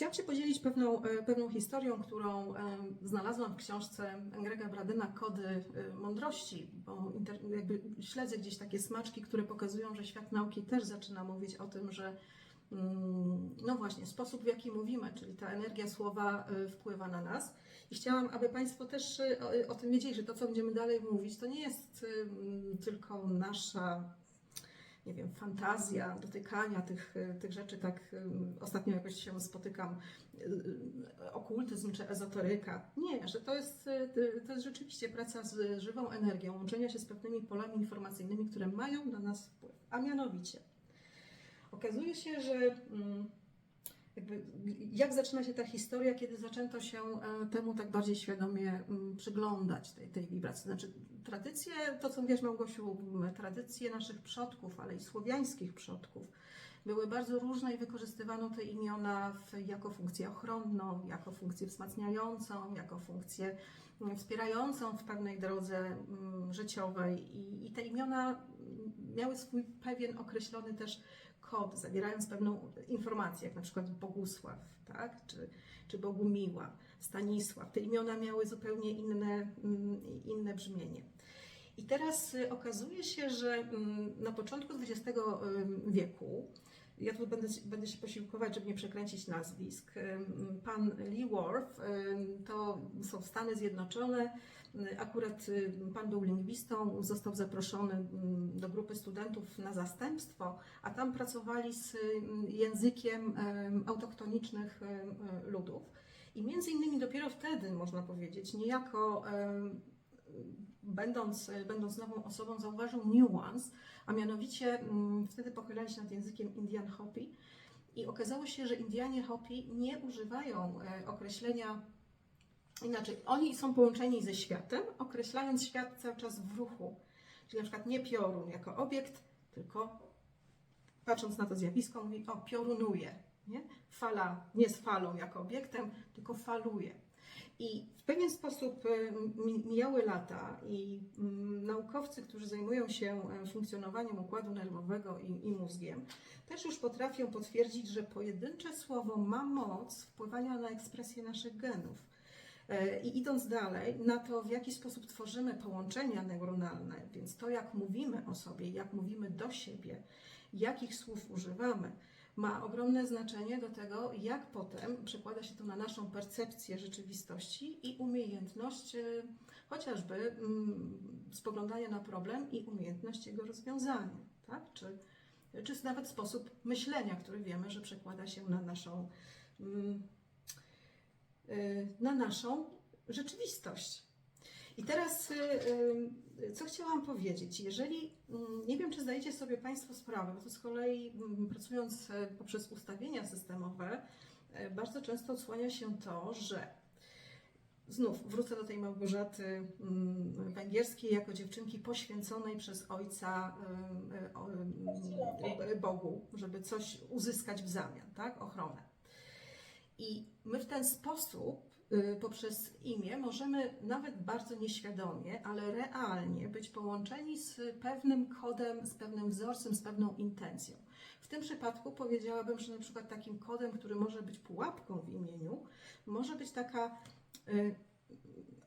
Chciałam się podzielić pewną, e, pewną historią, którą e, znalazłam w książce Grega Bradyna Kody e, Mądrości, bo jakby śledzę gdzieś takie smaczki, które pokazują, że świat nauki też zaczyna mówić o tym, że mm, no właśnie, sposób w jaki mówimy, czyli ta energia słowa wpływa na nas. I chciałam, aby Państwo też o, o tym wiedzieli, że to, co będziemy dalej mówić, to nie jest tylko nasza nie wiem, fantazja, dotykania tych, y, tych rzeczy, tak y, ostatnio jakoś się spotykam, y, okultyzm czy ezoteryka. Nie, że to jest, to jest rzeczywiście praca z żywą energią, łączenia się z pewnymi polami informacyjnymi, które mają na nas wpływ. A mianowicie, okazuje się, że mm, jakby, jak zaczyna się ta historia, kiedy zaczęto się e, temu tak bardziej świadomie mm, przyglądać tej, tej wibracji. Znaczy, tradycje, to co mówiłaś Małgosiu, tradycje naszych przodków, ale i słowiańskich przodków, były bardzo różne i wykorzystywano te imiona w, jako funkcję ochronną, jako funkcję wzmacniającą, jako funkcję mm, wspierającą w pewnej drodze mm, życiowej. I, I te imiona mm, miały swój pewien określony też kod, zawierając pewną informację, jak na przykład Bogusław, tak? czy, czy Bogumiła, Stanisław. Te imiona miały zupełnie inne, inne brzmienie. I teraz y, okazuje się, że mm, na początku XX ym, wieku, ja tu będę, będę się posiłkować, żeby nie przekręcić nazwisk, ym, pan Lee Worth, to są Stany Zjednoczone, y, akurat y, pan był lingwistą, został zaproszony ym, do grupy studentów na zastępstwo, a tam pracowali z językiem autochtonicznych y, ludów. I między innymi dopiero wtedy, można powiedzieć, niejako będąc, będąc nową osobą, zauważył niuans, a mianowicie mm, wtedy pochylali się nad językiem Indian Hopi i okazało się, że Indianie Hopi nie używają e, określenia inaczej. Oni są połączeni ze światem, określając świat cały czas w ruchu. Czyli na przykład nie piorun jako obiekt, tylko patrząc na to zjawisko, mówi o piorunuje. Nie? Fala nie z falą jako obiektem, tylko faluje. I w pewien sposób y, mi- mijały lata i mm, naukowcy, którzy zajmują się e, funkcjonowaniem układu nerwowego i, i mózgiem, też już potrafią potwierdzić, że pojedyncze słowo ma moc wpływania na ekspresję naszych genów. E, I idąc dalej, na to, w jaki sposób tworzymy połączenia neuronalne, więc to, jak mówimy o sobie, jak mówimy do siebie, jakich słów używamy, ma ogromne znaczenie do tego, jak potem przekłada się to na naszą percepcję rzeczywistości i umiejętność e, chociażby mm, spoglądania na problem i umiejętność jego rozwiązania, tak? Czy, czy nawet sposób myślenia, który wiemy, że przekłada się na naszą, mm, y, na naszą rzeczywistość. I teraz, y, y, co chciałam powiedzieć? Jeżeli, mm, nie wiem, czy zdajecie sobie Państwo sprawę, bo to z kolei mm, pracując e, poprzez ustawienia systemowe, e, bardzo często odsłania się to, że znów wrócę do tej Małgorzaty mm, Węgierskiej jako dziewczynki poświęconej przez ojca y, Bogu, żeby coś uzyskać w zamian, tak? Ochronę. I my w ten sposób, poprzez imię, możemy nawet bardzo nieświadomie, ale realnie być połączeni z pewnym kodem, z pewnym wzorcem, z pewną intencją. W tym przypadku powiedziałabym, że na przykład takim kodem, który może być pułapką w imieniu, może być taka. y,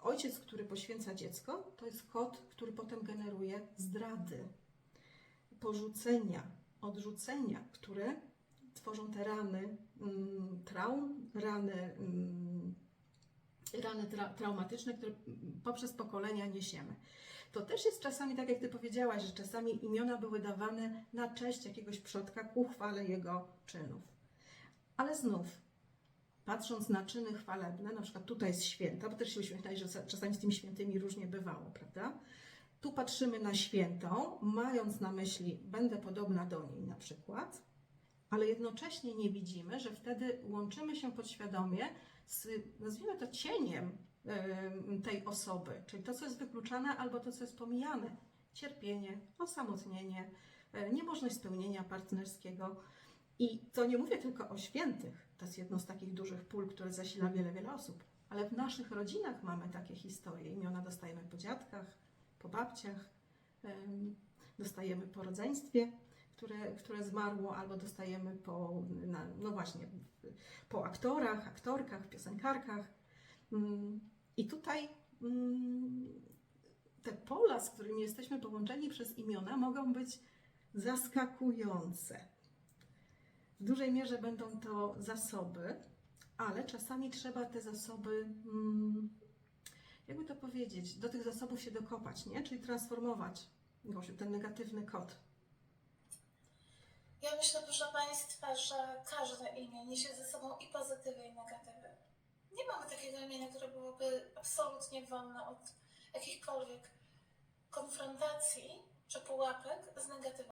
Ojciec, który poświęca dziecko, to jest kod, który potem generuje zdrady, porzucenia, odrzucenia, które tworzą te rany mm, traum, rany, mm, rany tra traumatyczne, które poprzez pokolenia niesiemy. To też jest czasami, tak jak Ty powiedziałaś, że czasami imiona były dawane na cześć jakiegoś przodka ku chwale jego czynów. Ale znów, patrząc na czyny chwalebne, na przykład tutaj jest święta, bo też się uśmiechnęli, że czasami z tymi świętymi różnie bywało, prawda? Tu patrzymy na świętą, mając na myśli, będę podobna do niej na przykład, ale jednocześnie nie widzimy, że wtedy łączymy się podświadomie z, nazwijmy to, cieniem em, tej osoby, czyli to, co jest wykluczane albo to, co jest pomijane. Cierpienie, osamotnienie, e, niemożność spełnienia partnerskiego. I to nie mówię tylko o świętych, to jest jedno z takich dużych pól, które zasila wiele, wiele osób, ale w naszych rodzinach mamy takie historie. Imiona dostajemy po dziadkach, po babciach, em, dostajemy po rodzeństwie, które, które zmarło, albo dostajemy po, na, no właśnie, po aktorach, aktorkach, piosenkarkach. Mm, I tutaj mm, te pola, z którymi jesteśmy połączeni przez imiona, mogą być zaskakujące. W dużej mierze będą to zasoby, ale czasami trzeba te zasoby, mm, jakby to powiedzieć, do tych zasobów się dokopać, nie? Czyli transformować Gosiu, ten negatywny kod. Ja myślę, proszę Państwa, że każde imię niesie ze sobą i pozytywy, i negatywy. Nie mamy takiego imienia, które byłoby absolutnie wolne od jakichkolwiek konfrontacji czy pułapek z negatywami.